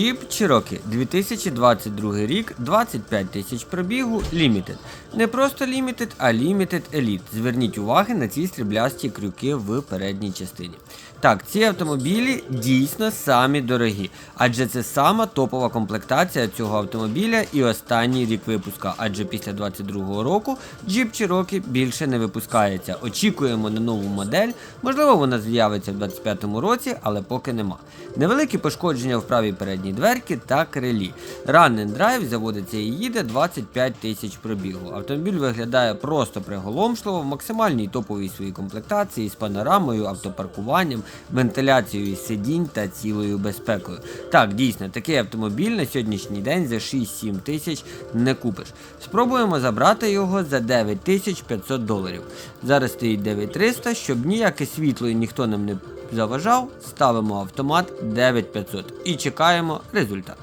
Jeep Cherokee 2022 рік, 25 тисяч пробігу, Limited. Не просто Limited, а Limited Elite. Зверніть уваги на ці стріблясті крюки в передній частині. Так, ці автомобілі дійсно самі дорогі, адже це сама топова комплектація цього автомобіля і останній рік випуска, адже після 22 року Jeep Cherokee більше не випускається. Очікуємо на нову модель, можливо вона з'явиться в 25 році, але поки нема. Невеликі пошкодження в правій передній дверці та крилі. Run and Drive заводиться і їде 25 тисяч пробігу. Автомобіль виглядає просто приголомшливо в максимальній топовій своїй комплектації з панорамою, автопаркуванням, вентиляцією сидінь та цілою безпекою. Так, дійсно, такий автомобіль на сьогоднішній день за 6-7 тисяч не купиш. Спробуємо забрати його за 9500 доларів. Зараз стоїть 9300, щоб ніяке світло і ніхто нам не заважав, ставимо автомат 9500 і чекаємо результат.